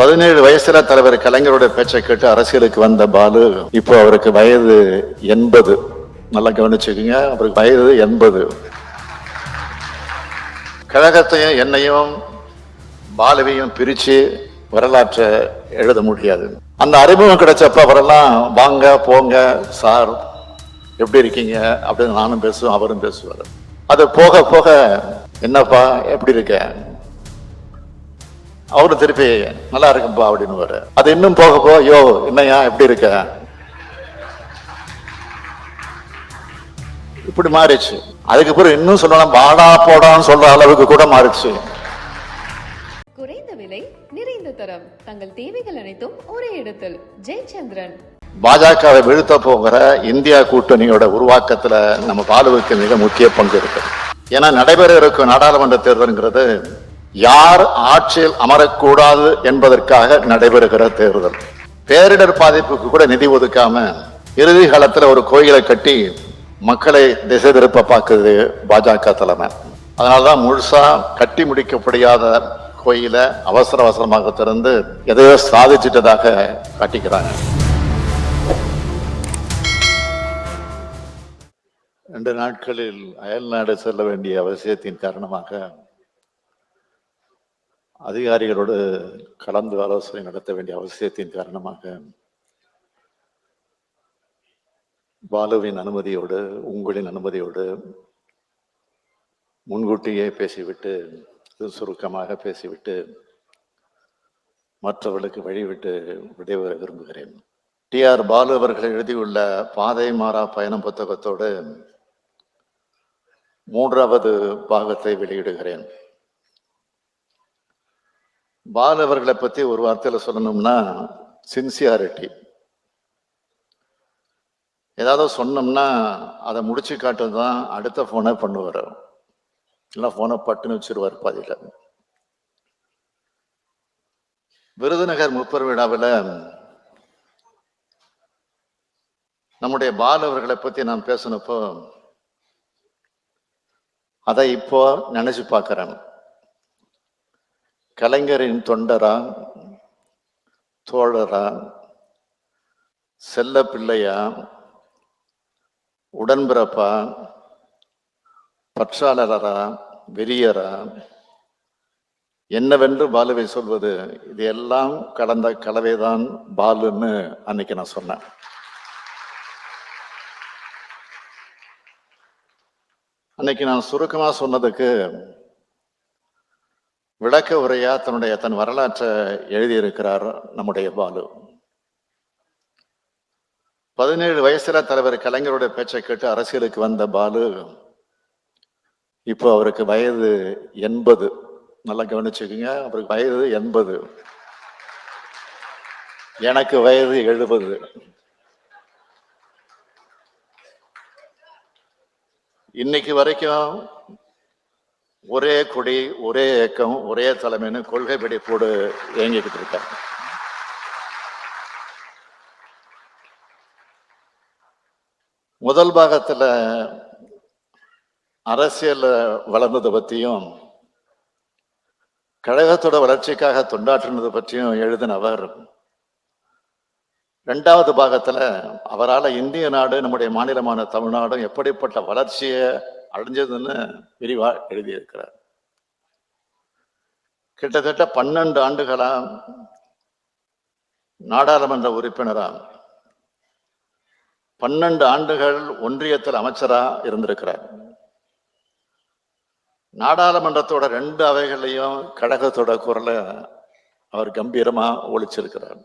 பதினேழு வயசுல தலைவர் கலைஞருடைய பேச்சை கேட்டு அரசியலுக்கு வந்த பாலு இப்போ அவருக்கு வயது எண்பது. நல்லா கவனிச்சுக்கோங்க அவருக்கு வயது எண்பது. கழகத்தையும் என்னையும் பாலுவையும் பிரிச்சு வரலாற்றை எழுத முடியாது. அந்த அறிமுகம் கிடைச்சப்ப அவரெல்லாம் வாங்க போங்க சார் எப்படி இருக்கீங்க? அப்படின்னு நானும் பேசுவேன் அவரும் பேசுவார். அது போக போக என்னப்பா எப்படி இருக்க? அவரு திருப்பி நல்லா இருக்கும்பா அப்படின்னு அது இன்னும் போக போக யோ என்னையா எப்படி இருக்க? இப்படி மாறிச்சு அதுக்கப்புறம் இன்னும் சொல்லலாம் வாடா போடான்னு சொல்ற அளவுக்கு கூட மாறிச்சு குறைந்த விலை நிறைந்த தரம். தங்கள் தேவைகள் அனைத்தும் ஒரே இடத்தில். ஜெயச்சந்திரன். பாஜகவை வீழ்த்த போகிற இந்தியா கூட்டணியோட உருவாக்கத்துல நம்ம பாலுவுக்கு மிக முக்கிய பங்கு இருக்கு ஏன்னா நடைபெற இருக்கும் நாடாளுமன்ற தேர்தல்ங்கிறது யார் ஆட்சியில் அமரக்கூடாது என்பதற்காக நடைபெறுகிற தேர்தல். பேரிடர் பாதிப்புக்கு கூட நிதி ஒதுக்காம இறுதி காலத்துல ஒரு கோயிலை கட்டி மக்களை திசை திருப்ப பார்க்குது பாஜக தலைமை. அதனாலதான் முழுசா கட்டி முடிக்கப்படியாத கோயிலை அவசர அவசரமாக திறந்து எதையோ சாதிச்சிட்டதாக காட்டிக்கிறாங்க. ரெண்டு நாட்களில் அயல்நாடு செல்ல வேண்டிய அவசியத்தின் காரணமாக அதிகாரிகளோடு கலந்து ஆலோசனை நடத்த வேண்டிய அவசியத்தின் காரணமாக பாலுவின் அனுமதியோடு உங்களின் அனுமதியோடு முன்கூட்டியே பேசிவிட்டு சுருக்கமாக பேசிவிட்டு மற்றவர்களுக்கு வழிவிட்டு விடைபெற விரும்புகிறேன். டி ஆர் பாலு அவர்கள் எழுதியுள்ள பாதை மாறா பயணம் புத்தகத்தோடு மூன்றாவது பாகத்தை வெளியிடுகிறேன். பாலு அவர்களை பத்தி ஒரு வார்த்தையில சொல்லணும்னா சின்சியாரிட்டி ஏதாவது சொன்னோம்னா அதை முடிச்சு காட்டுறது தான் அடுத்த போனை பண்ணுவார். இல்லை போனை பட்டுன்னு வச்சிருவார் பாதியில். விருதுநகர் முப்பர் விழாவில் நம்முடைய பாலவர்களை அவர்களை நான் பேசினப்போ அதை இப்போ நினைச்சு பார்க்குறேன். கலைஞரின் தொண்டரா தோழரா செல்ல பிள்ளையா உடன்பிறப்பா பற்றாளரா வெறியரா என்னவென்று பாலுவை சொல்வது இது எல்லாம் கலந்த கலவைதான் பாலுன்னு அன்னைக்கு நான் சொன்னேன். அன்னைக்கு நான் சுருக்கமாக சொன்னதுக்கு விளக்க உரையா தன்னுடைய தன் வரலாற்றை எழுதியிருக்கிறார் நம்முடைய பாலு. பதினேழு வயசுல தலைவர் கலைஞருடைய பேச்சை கேட்டு அரசியலுக்கு வந்த பாலு இப்போ அவருக்கு வயது எண்பது. நல்லா கவனிச்சுக்கோங்க அவருக்கு வயது எண்பது. எனக்கு வயது எழுபது. இன்னைக்கு வரைக்கும் ஒரே கொடி ஒரே இயக்கம் ஒரே தலைமைன்னு கொள்கை பிடிப்போடு இயங்கிக்கிட்டு இருக்காங்க முதல் பாகத்துல அரசியல் வளர்ந்ததை பற்றியும் கழகத்தோட வளர்ச்சிக்காக தொண்டாற்றினது பற்றியும் எழுதின அவர். ரெண்டாவது பாகத்துல அவரால் இந்திய நாடு நம்முடைய மாநிலமான தமிழ்நாடும் எப்படிப்பட்ட வளர்ச்சியை அடைஞ்சதுன்னு விரிவா எழுதியிருக்கிறார். கிட்டத்தட்ட பன்னெண்டு ஆண்டுகளா நாடாளுமன்ற உறுப்பினரா பன்னெண்டு ஆண்டுகள் ஒன்றியத்தில் அமைச்சரா இருந்திருக்கிறார். நாடாளுமன்றத்தோட ரெண்டு அவைகளையும் கழகத்தோட குரலை அவர் கம்பீரமா ஒழிச்சிருக்கிறார்.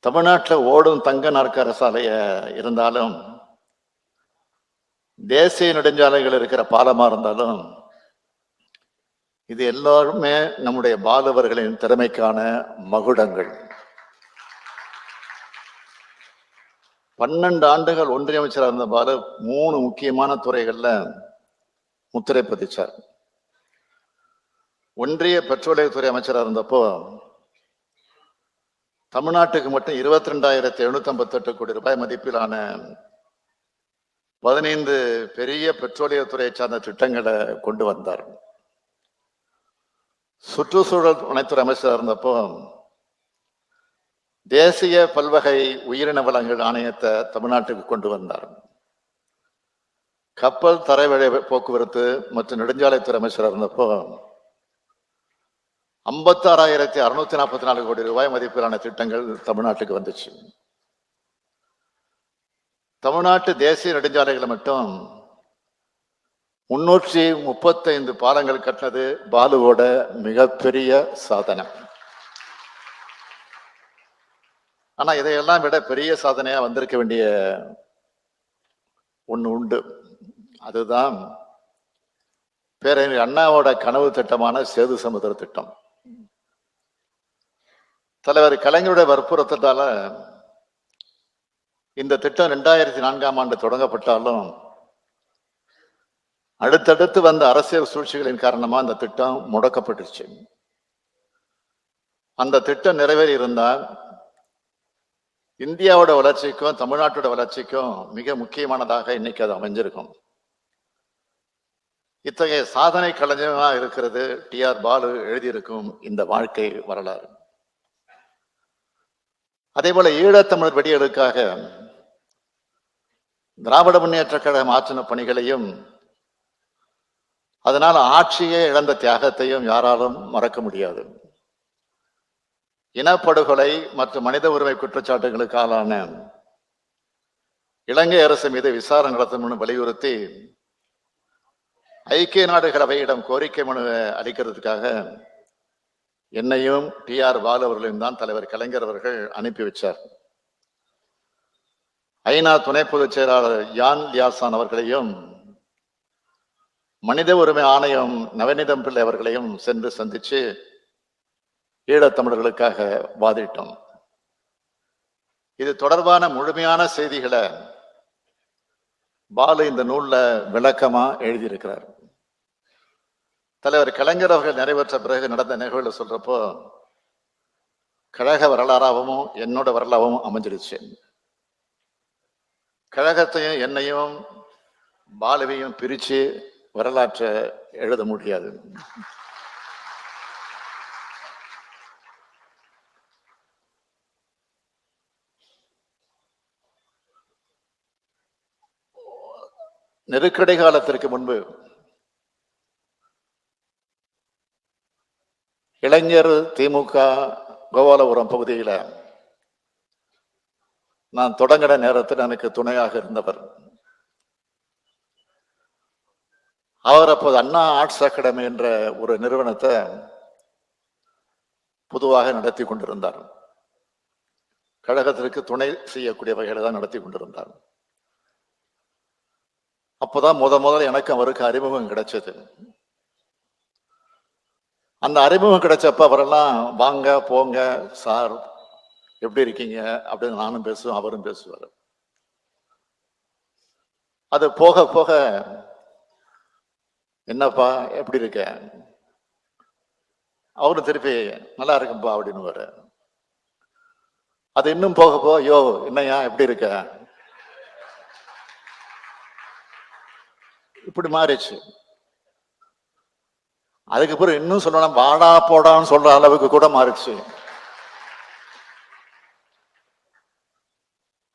தமிழ்நாட்டில் ஓடும் தங்க நாற்கரசாலைய இருந்தாலும் தேசிய நெடுஞ்சாலைகள் இருக்கிற பாலமா இருந்தாலும் இது எல்லாருமே நம்முடைய பாலவர்களின் திறமைக்கான மகுடங்கள். பன்னெண்டு ஆண்டுகள் ஒன்றிய அமைச்சராக இருந்த பாலு மூணு முக்கியமான துறைகள்ல முத்திரை பதிச்சார். ஒன்றிய பெட்ரோலியத்துறை அமைச்சராக இருந்தப்போ தமிழ்நாட்டுக்கு மட்டும் இருபத்தி ரெண்டாயிரத்தி எழுநூத்தி ஐம்பத்தி கோடி ரூபாய் மதிப்பிலான பதினைந்து பெரிய பெட்ரோலியத்துறையை சார்ந்த திட்டங்களை கொண்டு வந்தார். சுற்றுச்சூழல் துணைத்துறை அமைச்சர் இருந்தப்போ தேசிய பல்வகை உயிரின வளங்கள் ஆணையத்தை தமிழ்நாட்டுக்கு கொண்டு வந்தார். கப்பல் தரைவழி போக்குவரத்து மற்றும் நெடுஞ்சாலைத்துறை அமைச்சர் இருந்தப்போ ஐம்பத்தாறாயிரத்தி அறுநூத்தி நாற்பத்தி நாலு கோடி ரூபாய் மதிப்பிலான திட்டங்கள் தமிழ்நாட்டுக்கு வந்துச்சு. தமிழ்நாட்டு தேசிய நெடுஞ்சாலைகளை மட்டும் முன்னூற்றி முப்பத்தைந்து பாலங்கள் கட்டினது பாலுவோட மிகப்பெரிய சாதனை. ஆனால் இதையெல்லாம் விட பெரிய சாதனையாக வந்திருக்க வேண்டிய ஒன்று உண்டு. அதுதான் பேரறிஞர் அண்ணாவோட கனவு திட்டமான சேது சமுதிர திட்டம். தலைவர் கலைஞருடைய வற்புறுத்தத்தால இந்த திட்டம் ரெண்டாயிரத்தி நான்காம் ஆண்டு தொடங்கப்பட்டாலும் அடுத்தடுத்து வந்த அரசியல் சூழ்ச்சிகளின் காரணமா அந்த திட்டம் முடக்கப்பட்டுச்சு அந்த திட்டம் நிறைவேறி இருந்தால் இந்தியாவோட வளர்ச்சிக்கும் தமிழ்நாட்டோட வளர்ச்சிக்கும் மிக முக்கியமானதாக இன்னைக்கு அது அமைஞ்சிருக்கும். இத்தகைய சாதனை கலைஞனா இருக்கிறது டி ஆர் பாலு எழுதியிருக்கும் இந்த வாழ்க்கை வரலாறு. அதே போல ஈழத்தமிழர் வெடிகளுக்காக திராவிட முன்னேற்ற கழகம் ஆற்றின பணிகளையும் அதனால் ஆட்சியே இழந்த தியாகத்தையும் யாராலும் மறக்க முடியாது. இனப்படுகொலை மற்றும் மனித உரிமை குற்றச்சாட்டுகளுக்கு ஆளான இலங்கை அரசு மீது விசாரணை நடத்தணும்னு வலியுறுத்தி ஐக்கிய நாடுகள் அவையிடம் கோரிக்கை மனு அளிக்கிறதுக்காக என்னையும் டி ஆர் பாலு அவர்களையும் தான் தலைவர் கலைஞர் அவர்கள் அனுப்பி வச்சார். ஐநா துணை பொதுச் செயலாளர் யான் லியாசான் அவர்களையும் மனித உரிமை ஆணையம் நவநீதம் பிள்ளை அவர்களையும் சென்று சந்திச்சு ஈழத்தமிழர்களுக்காக வாதிட்டோம். இது தொடர்பான முழுமையான செய்திகளை பாலு இந்த நூல்ல விளக்கமா எழுதியிருக்கிறார். தலைவர் கலைஞர் அவர்கள் நிறைவேற்ற பிறகு நடந்த நிகழ்வுல சொல்றப்போ கழக வரலாறாகவும் என்னோட வரலாறாகவும் அமைஞ்சிருச்சு கழகத்தையும் என்னையும் பாலுவையும் பிரித்து வரலாற்றை எழுத முடியாது. நெருக்கடை காலத்திற்கு முன்பு இளைஞர் திமுக கோபாலபுரம் பகுதியில் நான் தொடங்கின நேரத்தில் எனக்கு துணையாக இருந்தவர். அவர் அப்போது அண்ணா ஆர்ட்ஸ் அகாடமி என்ற ஒரு நிறுவனத்தை பொதுவாக நடத்தி கொண்டிருந்தார். கழகத்திற்கு துணை செய்யக்கூடிய வகையில தான் நடத்தி கொண்டிருந்தார். அப்போதான் முத முதல்ல எனக்கு அவருக்கு அறிமுகம் கிடைச்சது. அந்த அறிமுகம் கிடைச்சப்ப அவரெல்லாம் வாங்க போங்க சார் எப்படி இருக்கீங்க? அப்படின்னு நானும் பேசுவேன் அவரும் பேசுவார். அது போக போக என்னப்பா எப்படி இருக்க? அவரும் திருப்பி நல்லா இருக்கும்பா அப்படின்னு அது இன்னும் போக போக யோ என்னையா எப்படி இருக்க? இப்படி மாறிச்சு அதுக்கப்புறம் இன்னும் சொல்லணும் வாடா போடான்னு சொல்ற அளவுக்கு கூட மாறிச்சு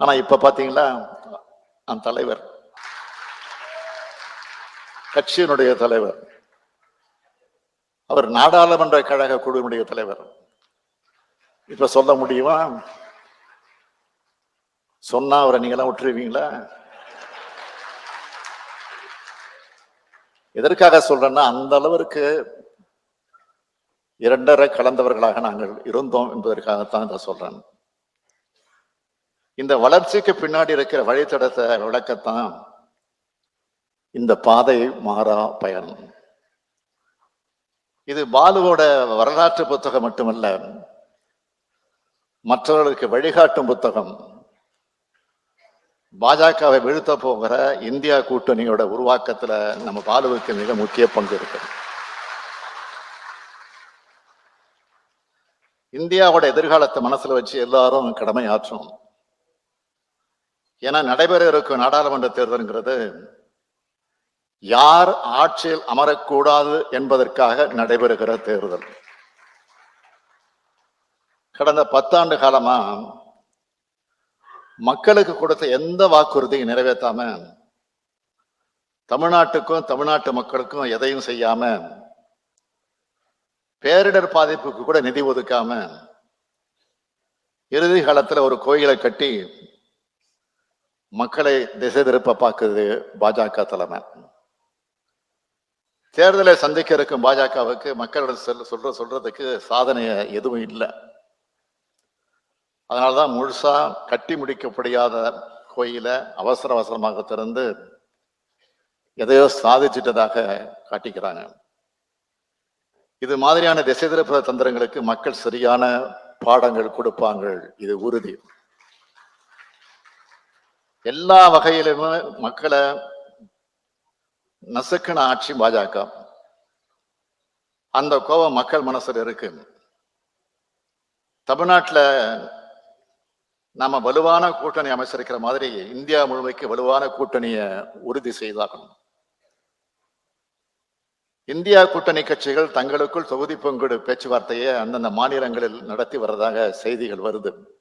ஆனால் இப்போ பார்த்தீங்களா அந்த தலைவர். கட்சியினுடைய தலைவர். அவர் நாடாளுமன்ற கழக குழுவினுடைய தலைவர். இப்ப சொல்ல முடியுமா? சொன்னா அவரை நீங்களாம் விட்டுருவீங்களா? எதற்காக சொல்றேன்னா அந்த அளவிற்கு இரண்டரை கலந்தவர்களாக நாங்கள் இருந்தோம் என்பதற்காகத்தான் இதை சொல்றேன். இந்த வளர்ச்சிக்கு பின்னாடி இருக்கிற வழித்தடத்தை விளக்கத்தான் இந்த பாதை மாறா பயன். இது பாலுவோட வரலாற்று புத்தகம் மட்டுமல்ல மற்றவர்களுக்கு வழிகாட்டும் புத்தகம். பாஜகவை வீழ்த்த போகிற இந்தியா கூட்டணியோட உருவாக்கத்துல நம்ம பாலுவுக்கு மிக முக்கிய பங்கு இருக்கு. இந்தியாவோட எதிர்காலத்தை மனசுல வச்சு எல்லாரும் கடமை ஆற்றணும் ஏன்னா நடைபெற இருக்கும் நாடாளுமன்ற தேர்தல்ங்கிறது யார் ஆட்சியில் அமரக்கூடாது என்பதற்காக நடைபெறுகிற தேர்தல். கடந்த பத்தாண்டு காலமா மக்களுக்கு கொடுத்த எந்த வாக்குறுதியும் நிறைவேற்றாம தமிழ்நாட்டுக்கும் தமிழ்நாட்டு மக்களுக்கும் எதையும் செய்யாம பேரிடர் பாதிப்புக்கு கூட நிதி ஒதுக்காம இறுதி காலத்துல ஒரு கோயிலை கட்டி மக்களை திசை திருப்ப பார்க்குது பாஜக தலைமை. தேர்தலை சந்திக்க இருக்கும் பாஜகவுக்கு மக்களிடம் செல் சொல்ற சொல்றதுக்கு சாதனை எதுவும் இல்லை. அதனாலதான் முழுசா கட்டி முடிக்கப்படியாத கோயிலை அவசர அவசரமாக திறந்து எதையோ சாதிச்சிட்டதாக காட்டிக்கிறாங்க. இது மாதிரியான திசை திருப்ப தந்திரங்களுக்கு மக்கள் சரியான பாடங்கள் கொடுப்பாங்க இது உறுதி. எல்லா வகையிலுமே மக்களை நசுக்கின ஆட்சி பாஜக. அந்த கோபம் மக்கள் மனசுல இருக்கு. தமிழ்நாட்டுல நாம வலுவான கூட்டணி அமைச்சிருக்கிற மாதிரி இந்தியா முழுமைக்கு வலுவான கூட்டணியை உறுதி செய்தாகணும். இந்தியா கூட்டணி கட்சிகள் தங்களுக்குள் தொகுதி பங்கீடு பேச்சுவார்த்தையை அந்தந்த மாநிலங்களில் நடத்தி வர்றதாக செய்திகள் வருது.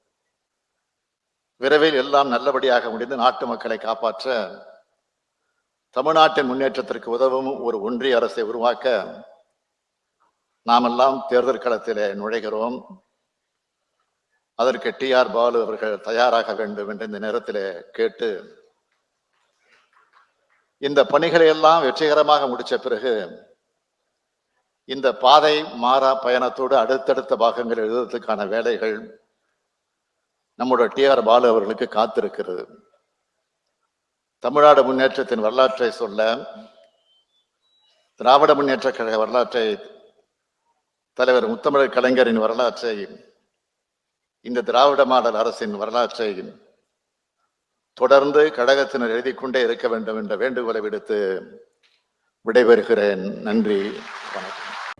விரைவில் எல்லாம் நல்லபடியாக முடிந்து நாட்டு மக்களை காப்பாற்ற தமிழ்நாட்டின் முன்னேற்றத்திற்கு உதவும் ஒரு ஒன்றிய அரசை உருவாக்க நாமெல்லாம் தேர்தல் களத்திலே நுழைகிறோம். அதற்கு டி ஆர் பாலு அவர்கள் தயாராக வேண்டும் என்று இந்த நேரத்திலே கேட்டு இந்த பணிகளை எல்லாம் வெற்றிகரமாக முடித்த பிறகு இந்த பாதை மாறா பயணத்தோடு அடுத்தடுத்த பாகங்கள் எழுதுவதற்கான வேலைகள் நம்முடைய டி ஆர் பாலு அவர்களுக்கு காத்திருக்கிறது. தமிழ்நாடு முன்னேற்றத்தின் வரலாற்றை சொல்ல திராவிட முன்னேற்ற கழக வரலாற்றை தலைவர் முத்தமிழர் கலைஞரின் வரலாற்றை இந்த திராவிட மாடல் அரசின் வரலாற்றை தொடர்ந்து கழகத்தினர் எழுதி கொண்டே இருக்க வேண்டும் என்ற வேண்டுகோளை விடுத்து விடைபெறுகிறேன். நன்றி. வணக்கம்.